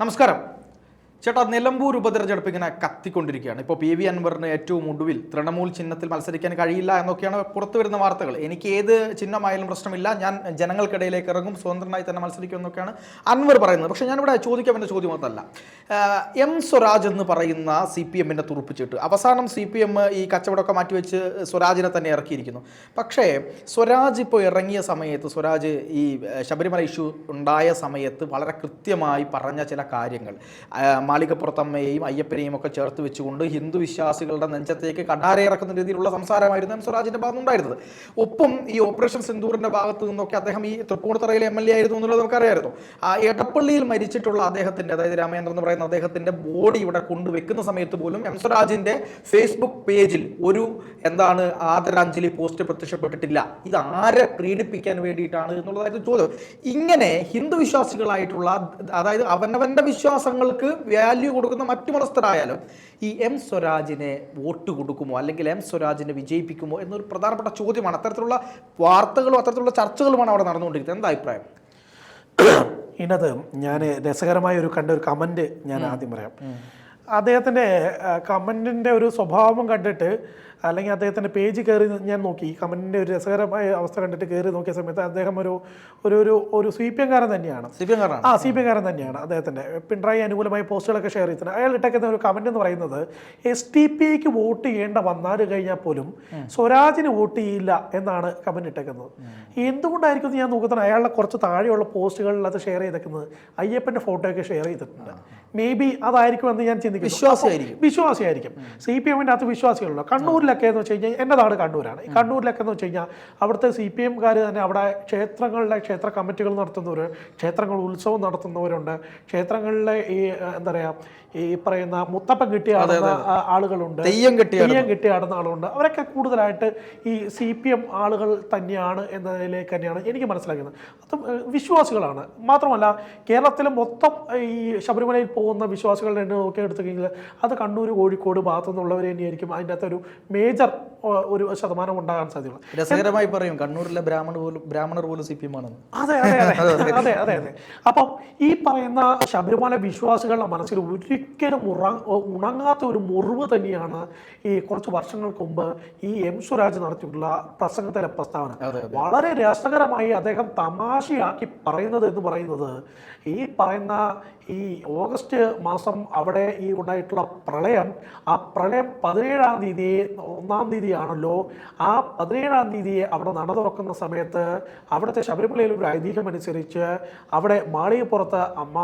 നമസ്കാരം. ചേട്ടാ നിലമ്പൂർ ഉപതെരഞ്ഞെടുപ്പ് ഇങ്ങനെ കത്തിക്കൊണ്ടിരിക്കുകയാണ്. ഇപ്പോൾ പി വി അൻവറിന് ഏറ്റവും ഒടുവിൽ തൃണമൂൽ ചിഹ്നത്തിൽ മത്സരിക്കാൻ കഴിയില്ല എന്നൊക്കെയാണ് പുറത്തു വരുന്ന വാർത്തകൾ. എനിക്ക് ഏത് ചിഹ്നമായാലും പ്രശ്നമില്ല. ഞാൻ ജനങ്ങൾക്കിടയിലേക്ക് ഇറങ്ങും സ്വതന്ത്രനായി തന്നെ മത്സരിക്കും എന്നൊക്കെയാണ് അൻവർ പറയുന്നത്. പക്ഷേ ഞാനിവിടെ ചോദിക്കാൻ വേണ്ട ചോദ്യം അതല്ല എം സ്വരാജ് എന്ന് പറയുന്ന സി പി എമ്മിന്റെ തുറുപ്പിച്ചിട്ട് അവസാനം സി പി എം ഈ കച്ചവടമൊക്കെ മാറ്റിവെച്ച് സ്വരാജിനെ തന്നെ ഇറക്കിയിരിക്കുന്നു. പക്ഷേ സ്വരാജ് ഇപ്പോൾ ഇറങ്ങിയ സമയത്ത് സ്വരാജ് ഈ ശബരിമല ഇഷ്യൂ ഉണ്ടായ സമയത്ത് വളരെ കൃത്യമായി പറഞ്ഞ ചില കാര്യങ്ങൾ. മാളികപ്പുറത്തമ്മയെയും അയ്യപ്പനെയും ഒക്കെ ചേർത്ത് വെച്ചുകൊണ്ട് ഹിന്ദു വിശ്വാസികളുടെ നെഞ്ചത്തേക്ക് കടാരയിറക്കുന്ന രീതിയിലുള്ള സംസാരമായിരുന്നു എം സ്വരാജിന്റെ ഭാഗത്ത് ഒപ്പം ഈ ഓപ്പറേഷൻ സിന്ദൂറിന്റെ ഭാഗത്ത് നിന്നൊക്കെ അദ്ദേഹം ഈ തൃപ്പൂണിത്തറയിലെ എം എൽ എ ആയിരുന്നു എന്നുള്ളത് നമുക്കറിയായിരുന്നു ആ എടപ്പള്ളിയിൽ മരിച്ചിട്ടുള്ള അദ്ദേഹത്തിന്റെ അതായത് രാമചന്ദ്രൻ എന്ന് പറയുന്ന അദ്ദേഹത്തിന്റെ ബോഡി ഇവിടെ കൊണ്ടുവെക്കുന്ന സമയത്ത് പോലും എം സ്വരാജിന്റെ ഫേസ്ബുക്ക് പേജിൽ ഒരു എന്താണ് ആദരാഞ്ജലി പോസ്റ്റ് പ്രത്യക്ഷപ്പെട്ടിട്ടില്ല. ഇത് ആരെ പ്രീണിപ്പിക്കാൻ വേണ്ടിയിട്ടാണ് എന്നുള്ളതായിരുന്നു ചോദ്യം. ഇങ്ങനെ ഹിന്ദു വിശ്വാസികളായിട്ടുള്ള അതായത് അവനവന്റെ വിശ്വാസങ്ങൾക്ക് വാല്യൂ കൊടുക്കുന്ന മറ്റു മതസ്ഥരായാലും ഈ എം സ്വരാജിനെ വോട്ട് കൊടുക്കുമോ അല്ലെങ്കിൽ എം സ്വരാജിനെ വിജയിപ്പിക്കുമോ എന്നൊരു പ്രധാനപ്പെട്ട ചോദ്യമാണ്. അത്തരത്തിലുള്ള വാർത്തകളും അത്തരത്തിലുള്ള ചർച്ചകളുമാണ് അവിടെ നടന്നുകൊണ്ടിരിക്കുന്നത്. എന്താ അഭിപ്രായം? ഇതിനകത്ത് ഞാൻ രസകരമായ ഒരു കണ്ട ഒരു കമന്റ് ഞാൻ ആദ്യം പറയാം. അദ്ദേഹത്തിന്റെ കമന്റിന്റെ ഒരു സ്വഭാവം കണ്ടിട്ട് അല്ലെങ്കിൽ അദ്ദേഹത്തിന്റെ പേജ് കയറി ഞാൻ നോക്കി. ഈ കമന്റിന്റെ ഒരു രസകരമായ അവസ്ഥ കണ്ടിട്ട് കയറി നോക്കിയ സമയത്ത് അദ്ദേഹം ഒരു ഒരു ഒരു ഒരു സി പി എംകാരൻ തന്നെയാണ്. സി പി ആ സി പി എംകാരൻ തന്നെയാണ് അദ്ദേഹത്തിന്റെ. പിണറായി അനുകൂലമായ പോസ്റ്റുകളൊക്കെ ഷെയർ ചെയ്തിട്ടുണ്ട്. അയാൾ ഇട്ടേക്കുന്ന ഒരു കമന്റ് എന്ന് പറയുന്നത് എസ് ടി പി ഐക്ക് വോട്ട് ചെയ്യേണ്ട വന്നാൽ കഴിഞ്ഞാൽ പോലും സ്വരാജിന് വോട്ട് ചെയ്യില്ല എന്നാണ് കമന്റ് ഇട്ടേക്കുന്നത്. എന്തുകൊണ്ടായിരിക്കും ഞാൻ നോക്കുന്നത് അയാളുടെ കുറച്ച് താഴെയുള്ള പോസ്റ്റുകളിൽ അത് ഷെയർ ചെയ്തേക്കുന്നത് അയ്യപ്പന്റെ ഫോട്ടോയൊക്കെ ഷെയർ ചെയ്തിട്ടുണ്ട്. മേ ബി അതായിരിക്കും എന്ന് ഞാൻ ചിന്തിക്കുന്നു. വിശ്വാസിയായിരിക്കും. വിശ്വാസിയായിരിക്കും. സി പി എമ്മിന്റെ അകത്ത് വിശ്വാസികളുള്ളൂ കണ്ണൂരിലൊക്കെ എന്ന് വെച്ച് കഴിഞ്ഞാൽ എന്റെ നാട് കണ്ണൂരാണ്. ഈ കണ്ണൂരിലൊക്കെ എന്ന് വെച്ച് കഴിഞ്ഞാൽ അവിടുത്തെ സി പി എംകാർ തന്നെ അവിടെ ക്ഷേത്രങ്ങളിലെ ക്ഷേത്ര കമ്മിറ്റികൾ നടത്തുന്നവർ ക്ഷേത്രങ്ങൾ ഉത്സവം നടത്തുന്നവരുണ്ട്. ക്ഷേത്രങ്ങളിലെ ഈ എന്താ പറയുക ഈ പറയുന്ന മുത്തപ്പൻ കിട്ടിയ ആടുന്ന ആളുകളുണ്ട്. തെയ്യം കിട്ടിയ തെയ്യം കെട്ടി ആടുന്ന ആളുകളുണ്ട്. അവരൊക്കെ കൂടുതലായിട്ട് ഈ സി പി എം ആളുകൾ തന്നെയാണ് എന്നതിലേക്ക് തന്നെയാണ് എനിക്ക് മനസ്സിലാക്കുന്നത്. അതും വിശ്വാസികളാണ്. മാത്രമല്ല കേരളത്തിൽ മൊത്തം ഈ ശബരിമലയിൽ പോകുന്ന വിശ്വാസികളുടെ എണ്ണം നോക്കി എടുത്തു കഴിഞ്ഞാൽ അത് കണ്ണൂർ കോഴിക്കോട് ഭാഗത്തു നിന്നുള്ളവർ തന്നെയായിരിക്കും. അതിന്റെ അകത്തൊരു മേജർ ഒരു ശതമാനം ഉണ്ടാകാൻ സാധ്യതയുള്ളത് രസകരമായി പറയും കണ്ണൂരിലെ ബ്രാഹ്മണ പോലും ബ്രാഹ്മണർ പോലും സി പി എം ആണെന്ന് അതെ അതെ. അതെ അതെ. അതെ അതെ അപ്പം ഈ പറയുന്ന ശബരിമല വിശ്വാസികളുടെ മനസ്സിൽ ഒരിക്കലും ഉറ ഉണങ്ങാത്ത ഒരു മുറിവ് തന്നെയാണ് ഈ കുറച്ച് വർഷങ്ങൾക്ക് മുമ്പ് ഈ എം സുരാജ് നടത്തിയിട്ടുള്ള പ്രസംഗത്തിലെ പ്രസ്താവന. വളരെ രസകരമായി അദ്ദേഹം തമാശയാക്കി പറയുന്നത് എന്ന് പറയുന്നത് ഈ പറയുന്ന ഈ ഓഗസ്റ്റ് മാസം അവിടെ ഈ ഉണ്ടായിട്ടുള്ള പ്രളയം ആ പ്രളയം പതിനേഴാം തീയതി ഒന്നാം തീയതിയാണല്ലോ. ആ പതിനേഴാം തീയതി അവിടെ നട തുറക്കുന്ന സമയത്ത് അവിടുത്തെ ശബരിമലയിൽ ഒരു ഐതിഹ്യം അനുസരിച്ച് അവിടെ മാളികപ്പുറത്ത് അമ്മ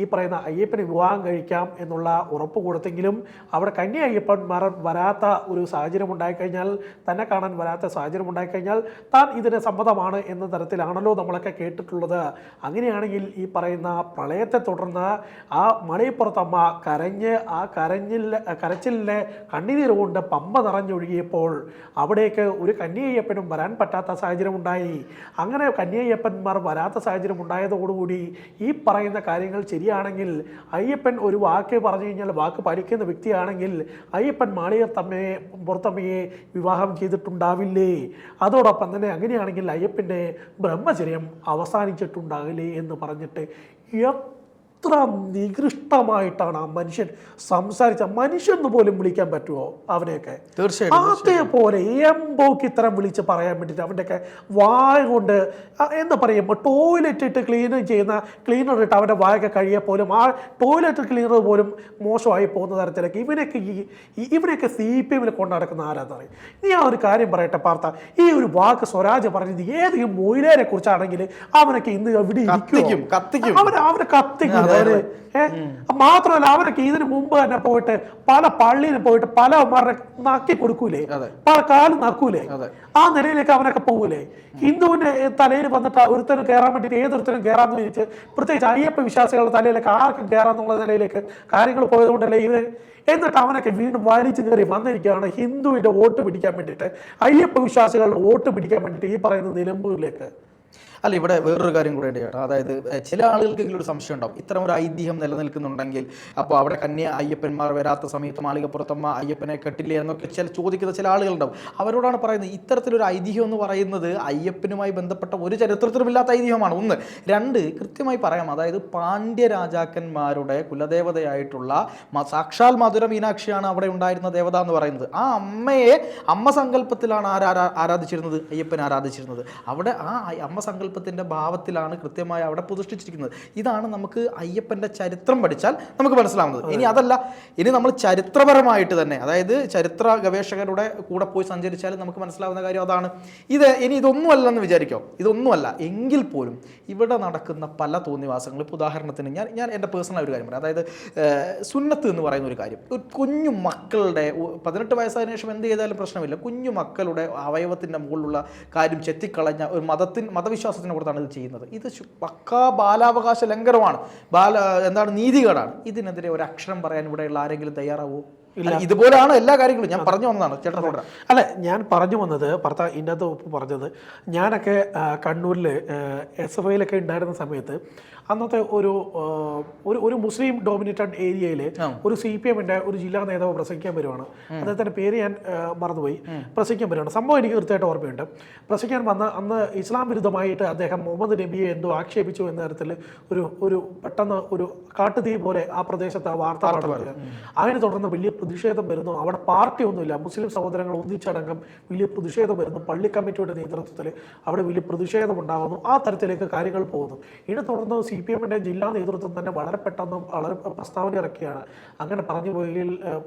ഈ പറയുന്ന അയ്യപ്പന് വിവാഹം കഴിക്കാം എന്നുള്ള ഉറപ്പ് കൊടുത്തെങ്കിലും അവിടെ കന്യ അയ്യപ്പന്മാർ വരാത്ത ഒരു സാഹചര്യം ഉണ്ടായിക്കഴിഞ്ഞാൽ തന്നെ കാണാൻ വരാത്ത സാഹചര്യം ഉണ്ടായിക്കഴിഞ്ഞാൽ താൻ ഇതിന് സമ്മതമാണ് എന്ന തരത്തിലാണല്ലോ നമ്മളൊക്കെ കേട്ടിട്ടുള്ളത്. അങ്ങനെയാണെങ്കിൽ ഈ പറയുന്ന പ്രളയത്തെ തുടർന്ന് ആ മണിപ്പുറത്തമ്മ കരഞ്ഞ് ആ കരഞ്ഞിൽ കരച്ചിലിലെ കണ്ണുനീർ കൊണ്ട് പമ്പ നിറഞ്ഞൊഴുകിയപ്പോൾ അവിടേക്ക് ഒരു കന്യയ്യപ്പനും വരാൻ പറ്റാത്ത സാഹചര്യം ഉണ്ടായി. അങ്ങനെ കന്യയ്യപ്പന്മാർ വരാത്ത സാഹചര്യം ഉണ്ടായതോടുകൂടി ഈ പറയുന്ന കാര്യങ്ങൾ ശരിയാണെങ്കിൽ അയ്യപ്പൻ ഒരു വാക്ക് പറഞ്ഞു കഴിഞ്ഞാൽ വാക്ക് പാലിക്കുന്ന വ്യക്തിയാണെങ്കിൽ അയ്യപ്പൻ മാളിയർ മാളികത്തമ്മയെ പുറത്തമ്മയെ വിവാഹം ചെയ്തിട്ടുണ്ടാവില്ലേ? അതോടൊപ്പം തന്നെ അങ്ങനെയാണെങ്കിൽ അയ്യപ്പന്റെ ബ്രഹ്മചര്യം അവസാനിച്ചിട്ടുണ്ടാകില്ലേ എന്ന് പറഞ്ഞിട്ട് എത്ര നികൃഷ്ടമായിട്ടാണ് ആ മനുഷ്യൻ സംസാരിച്ച മനുഷ്യൻ എന്ന് പോലും വിളിക്കാൻ പറ്റുമോ അവനെയൊക്കെ? അതേപോലെ എംബോക്ക് ഇത്തരം വിളിച്ച് പറയാൻ വേണ്ടിയിട്ട് അവന്റെയൊക്കെ വായ കൊണ്ട് എന്താ പറയുമ്പോൾ ടോയ്ലറ്റ് ഇട്ട് ക്ലീൻ ചെയ്യുന്ന ക്ലീനർ ഇട്ട് അവന്റെ വായൊക്കെ കഴിയെ പോലും ആ ടോയ്ലറ്റ് ക്ലീനർ പോലും മോശമായി പോകുന്ന തരത്തിലൊക്കെ ഇവനൊക്കെ ഈ ഇവനൊക്കെ ഇവനെയൊക്കെ സി പി എമ്മിൽ കൊണ്ടു നടക്കുന്ന ആരാന്ന് പറയും നീ ആ ഒരു കാര്യം പറയട്ടെ പാർത്ത ഈ ഒരു വാക്ക് സ്വരാജ് പറഞ്ഞത് ഏതെങ്കിലും മൊയിലേരെ കുറിച്ചാണെങ്കിൽ അവനൊക്കെ ഇന്ന് എവിടെ ഇരിക്കും അവന് അവന് കത്തിക്കും. അവന് ഏ? മാത്രമല്ല അവരൊക്കെ ഇതിന് മുമ്പ് തന്നെ പോയിട്ട് പല പള്ളിയിൽ പോയിട്ട് പല അവന്മാരുടെ നക്കി കൊടുക്കൂലേ? പല കാലും നക്കൂലേ? ആ നിലയിലേക്ക് അവനൊക്കെ പോകൂലേ? ഹിന്ദുവിന്റെ തലയിൽ വന്നിട്ട് ഒരുത്തനും കയറാൻ വേണ്ടിയിട്ട് ഏതൊരുത്തനും കയറാന്ന് ചോദിച്ച് പ്രത്യേകിച്ച് അയ്യപ്പ വിശ്വാസികളുടെ തലയിലേക്ക് ആർക്കും കയറാന്നുള്ള നിലയിലേക്ക് കാര്യങ്ങൾ പോയതുകൊണ്ടല്ലേ ഇവർ എന്നിട്ട് അവനൊക്കെ വീണ്ടും വലിച്ചു കയറി വന്നിരിക്കുകയാണ് ഹിന്ദുവിന്റെ വോട്ട് പിടിക്കാൻ വേണ്ടിയിട്ട്. അയ്യപ്പ വിശ്വാസികളുടെ വോട്ട് പിടിക്കാൻ വേണ്ടിയിട്ട് ഈ പറയുന്ന നിലമ്പൂരിലേക്ക്. അല്ല ഇവിടെ വേറൊരു കാര്യം കൂടെ ഉണ്ട് ചേട്ടാ അതായത് ചില ആളുകൾക്കെങ്കിലും ഒരു സംശയം ഉണ്ടാവും. ഇത്തരം ഒരു ഐതിഹ്യം നിലനിൽക്കുന്നുണ്ടെങ്കിൽ അപ്പോൾ അവിടെ കന്യ അയ്യപ്പന്മാർ വരാത്ത സമയത്ത് മാളികപ്പുറത്തമ്മ അയ്യപ്പനെ കെട്ടില്ലേ എന്നൊക്കെ ചില ചോദിക്കുന്ന ചില ആളുകളുണ്ടാവും. അവരോടാണ് പറയുന്നത് ഇത്തരത്തിലൊരു ഐതിഹ്യം എന്ന് പറയുന്നത് അയ്യപ്പനുമായി ബന്ധപ്പെട്ട ഒരു ചരിത്രത്തിലുമില്ലാത്ത ഐതിഹ്യമാണ്. ഒന്ന്. രണ്ട് കൃത്യമായി പറയാം. അതായത് പാണ്ഡ്യ രാജാക്കന്മാരുടെ കുലദേവതയായിട്ടുള്ള സാക്ഷാൽ മധുര മീനാക്ഷിയാണ് അവിടെ ഉണ്ടായിരുന്ന ദേവത എന്ന് പറയുന്നത്. ആ അമ്മയെ അമ്മ സങ്കല്പത്തിലാണ് ആരാ ആരാധിച്ചിരുന്നത്? അയ്യപ്പൻ ആരാധിച്ചിരുന്നത്. അവിടെ ആ അമ്മ അമ്മ സങ്കല്പത്തിന്റെ ഭാവത്തിലാണ് കൃത്യമായി അവിടെ പ്രതിഷ്ഠിച്ചിരിക്കുന്നത്. ഇതാണ് നമുക്ക് അയ്യപ്പന്റെ ചരിത്രം പഠിച്ചാൽ നമുക്ക് മനസ്സിലാവുന്നത്. ഇനി അതല്ല ഇനി നമ്മൾ ചരിത്രപരമായിട്ട് തന്നെ അതായത് ചരിത്ര ഗവേഷകരുടെ കൂടെ പോയി സഞ്ചരിച്ചാൽ നമുക്ക് മനസ്സിലാവുന്ന കാര്യം അതാണ്. ഇത് ഇനി ഇതൊന്നും അല്ലെന്ന് വിചാരിക്കോ? ഇതൊന്നുമല്ല. എങ്കിൽ പോലും ഇവിടെ നടക്കുന്ന പല തോന്നിവാസങ്ങളും ഇപ്പോൾ ഉദാഹരണത്തിന് ഞാൻ ഞാൻ എന്റെ പേഴ്സണൽ ഒരു കാര്യം പറയാം. അതായത് സുന്നത്ത് എന്ന് പറയുന്ന ഒരു കാര്യം. ഒരു കുഞ്ഞു മക്കളുടെ പതിനെട്ട് വയസ്സായതിനു ശേഷം എന്ത് ചെയ്താലും പ്രശ്നമില്ല. കുഞ്ഞു മക്കളുടെ അവയവത്തിന്റെ മുകളിലുള്ള കാര്യം ചെത്തിക്കളഞ്ഞ ഒരു മതത്തിൻ മതവിശ്വാസത്തിന് കൊടുത്താണ് ഇത് ചെയ്യുന്നത്. ഇത് പക്കാ ബാലാവകാശ ലംഘനമാണ്. ബാല എന്താണ് നീതികേടാണ്. ഇതിനെതിരെ ഒരു അക്ഷരം പറയാൻ ഇവിടെയുള്ള ആരെങ്കിലും തയ്യാറാവോ? അല്ല, ഇതുപോലെയാണ് എല്ലാ കാര്യങ്ങളും. ഞാൻ പറഞ്ഞു വന്നതാണ് ചേട്ടൻ തുടരാം അല്ല ഞാൻ പറഞ്ഞു വന്നത് ഭർത്താവ് ഇന്നത്തെ ഉപ്പ് പറഞ്ഞത് ഞാനൊക്കെ കണ്ണൂരിൽ എസ് എഫ് ഐയിലൊക്കെ ഉണ്ടായിരുന്ന സമയത്ത് അന്നത്തെ ഒരു ഒരു ഒരു മുസ്ലിം ഡോമിനേറ്റഡ് ഏരിയയിൽ ഒരു സി പി എമ്മിന്റെ ഒരു ജില്ലാ നേതാവ് പ്രസംഗിക്കാൻ വരുവാണ്. അദ്ദേഹത്തിന്റെ പേര് ഞാൻ മറന്നുപോയി. പ്രസംഗിക്കാൻ വരുവാണ്. സംഭവം എനിക്ക് കൃത്യമായിട്ട് ഓർമ്മയുണ്ട്. പ്രസംഗിക്കാൻ വന്ന അന്ന് ഇസ്ലാം വിരുദ്ധമായിട്ട് അദ്ദേഹം മുഹമ്മദ് നബിയെ എന്തോ ആക്ഷേപിച്ചു എന്ന തരത്തിൽ ഒരു ഒരു പെട്ടെന്ന് ഒരു കാട്ടുതീ പോലെ ആ പ്രദേശത്ത് ആ വാർത്ത അങ്ങനെ അതിനെ തുടർന്ന് വലിയ പ്രതിഷേധം വരുന്നു. അവിടെ പാർട്ടി ഒന്നുമില്ല. മുസ്ലിം സഹോദരങ്ങൾ ഒന്നിച്ചടങ്കം വലിയ പ്രതിഷേധം വരുന്നു. പള്ളി കമ്മിറ്റിയുടെ നേതൃത്വത്തിൽ അവിടെ വലിയ പ്രതിഷേധം ഉണ്ടാകുന്നു. ആ തരത്തിലേക്ക് കാര്യങ്ങൾ പോകുന്നു. ഇതിനെ തുടർന്ന് സി പി എമ്മിന്റെ ജില്ലാ നേതൃത്വം തന്നെ വളരെ പെട്ടെന്ന് വളരെ പ്രസ്താവന ഇറക്കിയാണ് അങ്ങനെ പറഞ്ഞു പോയി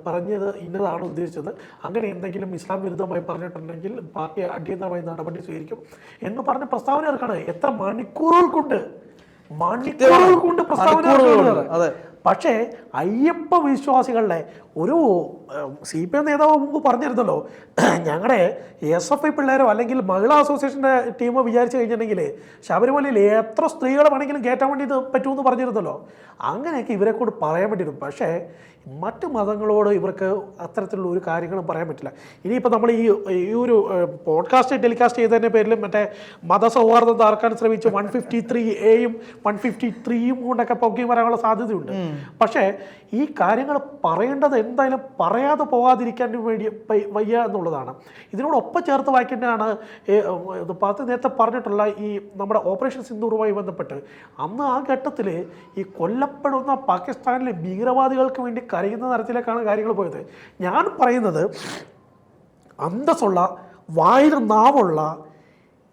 പറഞ്ഞത് ഇന്നതാണ് ഉദ്ദേശിച്ചത്. അങ്ങനെ എന്തെങ്കിലും ഇസ്ലാം വിരുദ്ധമായി പറഞ്ഞിട്ടുണ്ടെങ്കിൽ പാർട്ടി അടിയന്തരമായി നടപടി സ്വീകരിക്കും എന്ന് പറഞ്ഞ പ്രസ്താവന ഇറക്കാണ് എത്ര മണിക്കൂറുകൾ കൊണ്ട് മണിക്കൂറുകൾ കൊണ്ട് പ്രസ്താവന. പക്ഷേ അയ്യപ്പ വിശ്വാസികളുടെ ഒരു സി പി എം നേതാവ് മുമ്പ് പറഞ്ഞിരുന്നല്ലോ ഞങ്ങളുടെ എസ് എഫ് ഐ പിള്ളേരോ അല്ലെങ്കിൽ മഹിളാ അസോസിയേഷന്റെ ടീമോ വിചാരിച്ചു കഴിഞ്ഞിട്ടുണ്ടെങ്കിൽ ശബരിമലയിൽ എത്ര സ്ത്രീകളെ വേണമെങ്കിലും കയറ്റാൻ വേണ്ടി പറ്റുമെന്ന് പറഞ്ഞിരുന്നല്ലോ. അങ്ങനെയൊക്കെ ഇവരെ കൊണ്ട് പറയാൻ പറ്റിയിരുന്നു. പക്ഷേ മറ്റ് മതങ്ങളോട് ഇവർക്ക് അത്തരത്തിലുള്ള ഒരു കാര്യങ്ങളും പറയാൻ പറ്റില്ല. ഇനിയിപ്പോൾ നമ്മൾ ഈ ഈ ഒരു പോഡ്കാസ്റ്റ് ടെലികാസ്റ്റ് ചെയ്തതിന്റെ പേരിൽ മറ്റേ മതസൗഹാർദ്ദം തകർക്കാൻ ശ്രമിച്ച് വൺ ഫിഫ്റ്റി ത്രീ എയും വൺ ഫിഫ്റ്റി ത്രീയും കൊണ്ടൊക്കെ പൊക്കി വരാനുള്ള സാധ്യതയുണ്ട്. പക്ഷേ ഈ കാര്യങ്ങൾ പറയേണ്ടത് എന്തായാലും പറയാതെ പോകാതിരിക്കാൻ വേണ്ടി വയ്യ എന്നുള്ളതാണ്. ഇതിനോടൊപ്പം ചേർത്ത് വായിക്കേണ്ടതാണ് പാർട്ടി നേരത്തെ പറഞ്ഞിട്ടുള്ള ഈ നമ്മുടെ ഓപ്പറേഷൻ സിന്ദൂറുമായി ബന്ധപ്പെട്ട്. അന്ന് ആ ഘട്ടത്തിൽ ഈ കൊല്ലപ്പെടുന്ന പാകിസ്ഥാനിലെ ഭീകരവാദികൾക്ക് വേണ്ടി കരയുന്ന തരത്തിലേക്കാണ് കാര്യങ്ങൾ പോയത്. ഞാൻ പറയുന്നത് അന്തസ്സുള്ള വായിൽ നാവുള്ള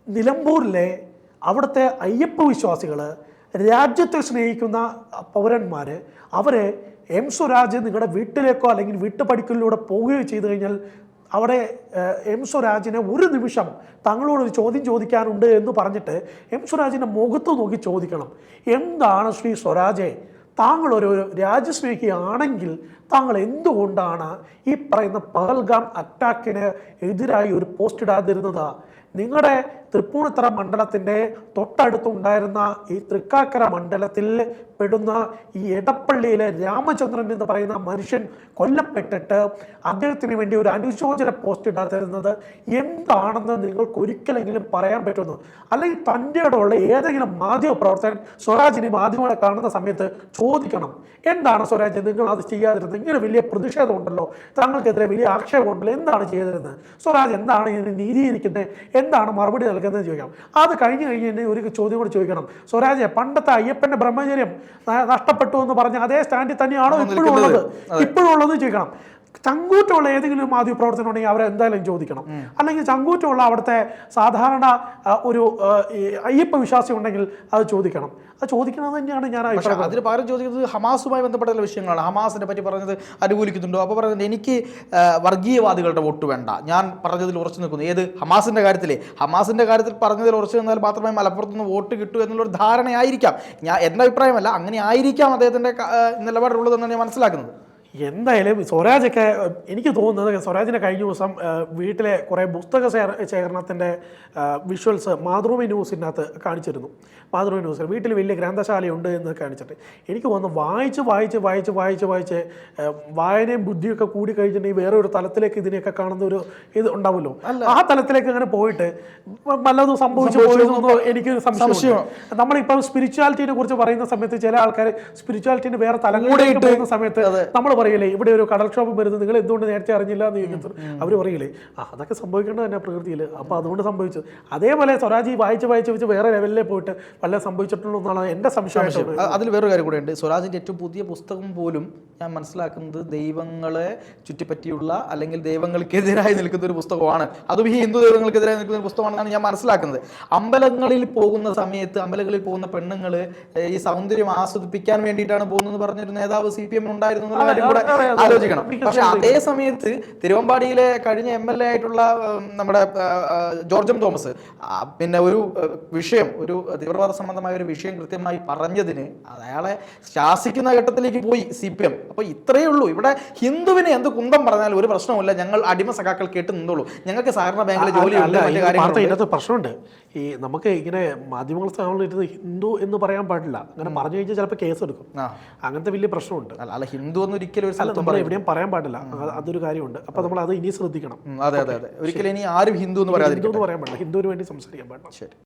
നിലമ്പൂരിലെ അവിടുത്തെ അയ്യപ്പ വിശ്വാസികൾ രാജ്യത്തെ സ്നേഹിക്കുന്ന പൗരന്മാർ അവരെ എം സ്വരാജ് നിങ്ങളുടെ വീട്ടിലേക്കോ അല്ലെങ്കിൽ വീട്ടുപടിക്കലിലൂടെ പോവുകയോ ചെയ്തു കഴിഞ്ഞാൽ അവിടെ എം സ്വരാജിനെ ഒരു നിമിഷം തങ്ങളോട് ഒരു ചോദ്യം ചോദിക്കാനുണ്ട് എന്ന് പറഞ്ഞിട്ട് എം സ്വരാജിന്റെ മുഖത്ത് നോക്കി ചോദിക്കണം. എന്താണ് ശ്രീ സ്വരാജെ? താങ്കളൊരു രാജ്യസ്നേഹിയാണെങ്കിൽ താങ്കൾ എന്തുകൊണ്ടാണ് ഈ പറയുന്ന പഹൽഗാം അറ്റാക്കിന് എതിരായി ഒരു പോസ്റ്റ് ഇടാതിരുന്നത്? നിങ്ങളുടെ തൃപ്പൂണിത്തറ മണ്ഡലത്തിന്റെ തൊട്ടടുത്തുണ്ടായിരുന്ന ഈ തൃക്കാക്കര മണ്ഡലത്തിൽ പെടുന്ന ഈ എടപ്പള്ളിയിലെ രാമചന്ദ്രൻ എന്ന് പറയുന്ന മനുഷ്യൻ കൊല്ലപ്പെട്ടിട്ട് അദ്ദേഹത്തിന് വേണ്ടി ഒരു അനുശോചന പോസ്റ്റ് ഇടാതിരുന്നത് എന്താണെന്ന് നിങ്ങൾക്ക് ഒരിക്കലെങ്കിലും പറയാൻ പറ്റുന്നു അല്ലെങ്കിൽ തന്റെ ഇടമുള്ള ഏതെങ്കിലും മാധ്യമ പ്രവർത്തകൻ സ്വരാജിനെ മാധ്യമങ്ങളെ കാണുന്ന സമയത്ത് ചോദിക്കണം. എന്താണ് സ്വരാജ്? നിങ്ങൾ അത് ചെയ്യാതിരുന്നത്. ഇങ്ങനെ വലിയ പ്രതിഷേധമുണ്ടല്ലോ താങ്കൾക്കെതിരെ വലിയ ആക്ഷേപമുണ്ടല്ലോ എന്താണ് ചെയ്തിരുന്നത്? സ്വരാജ് എന്താണ് ഇതിന് നീതിയിരിക്കുന്നത്? എന്താണ് മറുപടി നൽകുന്നത് ചോദിക്കാം. അത് കഴിഞ്ഞ് കഴിഞ്ഞ് തന്നെ ഒരു ചോദ്യം കൂടി ചോദിക്കണം. സ്വരാജ് പണ്ടത്തെ അയ്യപ്പന്റെ ബ്രഹ്മചര്യം നഷ്ടപ്പെട്ടു എന്ന് പറഞ്ഞ അതേ സ്റ്റാൻഡിൽ തന്നെയാണോ ഇപ്പോഴും ഉള്ളത്? ഇപ്പോഴും ഉള്ളത് ചോദിക്കണം. ചങ്കൂറ്റമുള്ള ഏതെങ്കിലും മാധ്യമപ്രവർത്തനം മാധ്യമ പ്രവർത്തനം ഉണ്ടെങ്കിൽ അവരെ എന്തായാലും ചോദിക്കണം. അല്ലെങ്കിൽ ചങ്കൂറ്റമുള്ള അവിടുത്തെ സാധാരണ ഒരു അയ്യപ്പ വിശ്വാസം ഉണ്ടെങ്കിൽ അത് ചോദിക്കണം. അത് ചോദിക്കണം തന്നെയാണ് ഞാൻ അതിന് പകരം ചോദിക്കുന്നത് ഹമാസുമായി ബന്ധപ്പെട്ട ചില വിഷയങ്ങളാണ്. ഹമാസിനെ പറ്റി പറഞ്ഞത് അനുകൂലിക്കുന്നുണ്ടോ? അപ്പോൾ പറയുന്നത് എനിക്ക് വർഗീയവാദികളുടെ വോട്ട് വേണ്ട. ഞാൻ പറഞ്ഞതിൽ ഉറച്ചു നിൽക്കുന്നു. ഏത്? ഹമാസിന്റെ കാര്യത്തിലേ. ഹമാസിന്റെ കാര്യത്തിൽ പറഞ്ഞതിൽ ഉറച്ചു നിന്നാൽ മാത്രമേ മലപ്പുറത്തുനിന്ന് വോട്ട് കിട്ടൂ എന്നുള്ളൊരു ധാരണയായിരിക്കാം. ഞാൻ എന്റെ അഭിപ്രായമല്ല അങ്ങനെ ആയിരിക്കാം അദ്ദേഹത്തിന്റെ നിലപാടുള്ളതെന്നാണ് ഞാൻ മനസ്സിലാക്കുന്നത്. എന്തായാലും സ്വരാജൊക്കെ എനിക്ക് തോന്നുന്നത് സ്വരാജിന്റെ കഴിഞ്ഞ ദിവസം വീട്ടിലെ കുറേ പുസ്തക ശേഖ- ശേഖരണത്തിന്റെ വിഷ്വൽസ് മാതൃഭൂമി ന്യൂസിനകത്ത് കാണിച്ചിരുന്നു. മാതൃഭൂമി ന്യൂസിൽ വീട്ടിൽ വലിയ ഗ്രന്ഥശാലയുണ്ട് എന്ന് കാണിച്ചിട്ട്. എനിക്ക് തോന്നുന്നു വായിച്ച് വായിച്ച് വായിച്ച് വായിച്ച് വായിച്ച് വായനയും ബുദ്ധിയൊക്കെ കൂടി കഴിഞ്ഞിട്ടുണ്ടെങ്കിൽ വേറെ ഒരു തലത്തിലേക്ക് ഇതിനെയൊക്കെ കാണുന്ന ഒരു ഇത് ഉണ്ടാവുമല്ലോ. ആ തലത്തിലേക്ക് അങ്ങനെ പോയിട്ട് വല്ലതും സംഭവിച്ചു പോയെന്നോ എനിക്ക് സംശയം. നമ്മളിപ്പം സ്പിരിച്വാലിറ്റിനെ കുറിച്ച് പറയുന്ന സമയത്ത് ചില ആൾക്കാർ സ്പിരിച്വാലിറ്റിന്റെ വേറെ തലങ്ങളിലേക്ക് പോകുന്ന സമയത്ത് നമ്മൾ പറയില്ലേ? ഇവിടെ ഒരു കടൽക്ഷോഭം വരുന്നത് നിങ്ങൾ എന്തുകൊണ്ട് നേരത്തെ അറിഞ്ഞില്ല എന്ന് ചോദിക്കുന്നത് അവർ പറയില്ലേ? ആ അതൊക്കെ സംഭവിക്കേണ്ടത് തന്നെ പ്രകൃതിയിൽ. അപ്പോൾ അതുകൊണ്ട് സംഭവിച്ചു അതേപോലെ സ്വരാജ് വായിച്ച് വായിച്ച് വെച്ച് വേറെ ലെവലിൽ പോയിട്ട് വല്ല സംഭവിച്ചിട്ടുള്ളൂ എന്നാണ് എന്റെ സംശയം അതിൽ വേറൊരു കാര്യം കൂടെ ഉണ്ട് സ്വരാജിന്റെ ഏറ്റവും പുതിയ പുസ്തകം പോലും ഞാൻ മനസ്സിലാക്കുന്നത് ദൈവങ്ങളെ ചുറ്റിപ്പറ്റിയുള്ള അല്ലെങ്കിൽ ദൈവങ്ങൾക്കെതിരായി നിൽക്കുന്ന ഒരു പുസ്തകമാണ്. അതും ഈ ഹിന്ദു ദൈവങ്ങൾക്കെതിരായി നിൽക്കുന്ന ഒരു പുസ്തകമാണെന്നാണ് ഞാൻ മനസ്സിലാക്കുന്നത്. അമ്പലങ്ങളിൽ പോകുന്ന സമയത്ത് അമ്പലങ്ങളിൽ പോകുന്ന പെണ്ണുങ്ങൾ ഈ സൗന്ദര്യം ആസ്വദിപ്പിക്കാൻ വേണ്ടിയിട്ടാണ് പോകുന്നത് പറഞ്ഞൊരു നേതാവ് സി പി എം ഉണ്ടായിരുന്നു കൂടെ. ആലോചിക്കണം. പക്ഷെ അതേ. സമയത്ത് തിരുവമ്പാടിയിലെ കഴിഞ്ഞ എം എൽ എ ആയിട്ടുള്ള നമ്മുടെ ജോർജ് തോമസ് പിന്നെ ഒരു വിഷയം ഒരു തീവ്രവാദ സംബന്ധമായ ഒരു വിഷയം കൃത്യമായി പറഞ്ഞതിന് അയാളെ ശാസിക്കുന്ന ഘട്ടത്തിലേക്ക് പോയി സി പി എം അപ്പൊ ഇത്രയേ ഉള്ളൂ. ഇവിടെ ഹിന്ദുവിനെ എന്ത് കുന്തം പറഞ്ഞാൽ ഒരു പ്രശ്നമില്ല ഞങ്ങൾ അടിമ സഖാക്കൾ കേട്ട് നിന്നുള്ളൂ ഞങ്ങൾക്ക് സാധാരണ ബാങ്കിൽ ജോലിയുണ്ട് മറ്റു പ്രശ്നമുണ്ട്. ഈ നമുക്ക് ഇങ്ങനെ മാധ്യമങ്ങൾ സ്ഥാപനത്തിൽ ഹിന്ദു എന്ന് പറയാൻ പാടില്ല. അങ്ങനെ പറഞ്ഞു കഴിഞ്ഞാൽ ചിലപ്പോൾ കേസ് എടുക്കും. അങ്ങനത്തെ വലിയ പ്രശ്നമുണ്ട്. അല്ല ഹിന്ദു എന്ന് ഒരിക്കലും ഒരു സ്ഥലത്തും എവിടെയും പറയാൻ പാടില്ല. അത് അതൊരു കാര്യമുണ്ട്. അപ്പോൾ നമ്മൾ അത് ഇനി ശ്രദ്ധിക്കണം. അതെ അതെ അതെ. ഒരിക്കലും ഇനി ആരും ഹിന്ദു എന്ന് പറയാതിരിക്കും ഹിന്ദു എന്ന് പറയാൻ പാടില്ല. ഹിന്ദുവിന് വേണ്ടി സംസാരിക്കാൻ പാടില്ല. ശരി.